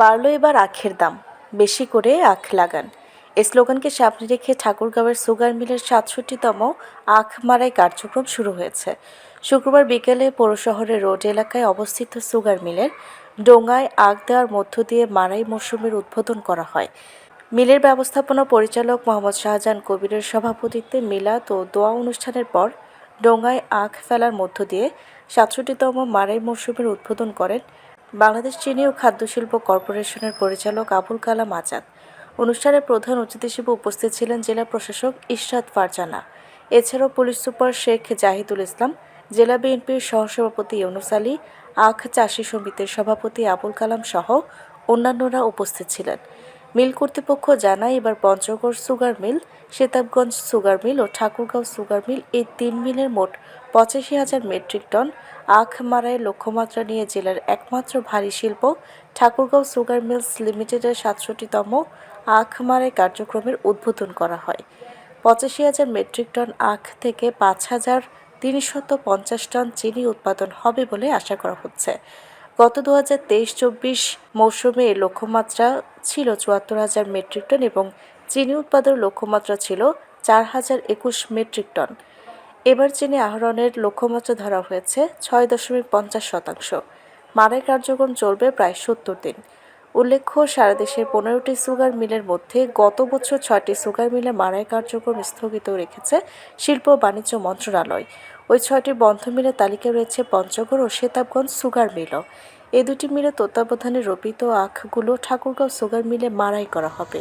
বাড়লো এবার আখের দাম। বেশি করে আখ লাগান। এই স্লোগানকে সামনে রেখে ঠাকুরগাঁওয়ের সুগার মিলের সাতষট্টিতম আখ মারাই কার্যক্রম শুরু হয়েছে। শুক্রবার বিকেলে পৌরশহরের রোড এলাকায় অবস্থিত সুগার মিলের ডোঙায় আখ দেওয়ার মধ্য দিয়ে মারাই মরশুমের উদ্বোধন করা হয়। মিলের ব্যবস্থাপনা পরিচালক মোহাম্মদ শাহজাহান কবিরের সভাপতিত্বে মিলাত ও দোয়া অনুষ্ঠানের পর ডোঙায় আখ ফেলার মধ্য দিয়ে সাতষট্টিতম মারাই মরশুমের উদ্বোধন করেন বাংলাদেশ চিনি ও খাদ্যশিল্প কর্পোরেশনের পরিচালক আবুল কালাম আজাদ। অনুষ্ঠানে প্রধান অতিথি হিসেবে উপস্থিত ছিলেন জেলা প্রশাসক ইশরাত ফারজানা। এছাড়াও পুলিশ সুপার শেখ জাহিদুল ইসলাম, জেলা বিএনপির সহসভাপতি ইউনুস আলী, আখ চাষি সমিতির সভাপতি আবুল কালাম সহ অন্যান্যরা উপস্থিত ছিলেন। মিল কর্তৃপক্ষ জানায়, এবার Panchagarh sugar mill, Setabganj sugar mill ও ঠাকুরগাঁও সুগার মিল এই তিন মিলের মোট পঁচাশি হাজার মেট্রিক টন আখ মারাই লক্ষ্যমাত্রা নিয়ে জেলার একমাত্র ভারী শিল্প ঠাকুরগাঁও সুগার মিলস লিমিটেডের সাতষট্টিতম আখ মারাই কার্যক্রমের উদ্বোধন করা হয়। পঁচাশি হাজার মেট্রিক টন আখ থেকে পাঁচ হাজার তিনশত পঞ্চাশ টন চিনি উৎপাদন হবে বলে আশা করা হচ্ছে। গত দু হাজার তেইশ চব্বিশ মৌসুমে লক্ষ্যমাত্রা ছিল চুয়াত্তর হাজার মেট্রিক টন এবং চিনি উৎপাদনের লক্ষ্যমাত্রা ছিল চার হাজার একুশ মেট্রিক টন। এবার চিনি আহরণের লক্ষ্যমাত্রা ধরা হয়েছে ছয় দশমিক পঞ্চাশ শতাংশ। মারাই কার্যক্রম চলবে প্রায় সত্তর দিন। উল্লেখ্য, সারা দেশের পনেরোটি সুগার মিলের মধ্যে গত বছর ছয়টি সুগার মিলে মারাই কার্যক্রম স্থগিত রেখেছে শিল্প বাণিজ্য মন্ত্রণালয়। ওই ছয়টি বন্ধ মিলের তালিকায় রয়েছে পঞ্চগড় ও সেতাবগঞ্জ সুগার মিলও। এ দুটি মিলে তত্ত্বাবধানে রোপিত আখগুলো ঠাকুরগাঁও সুগার মিলে মারাই করা হবে।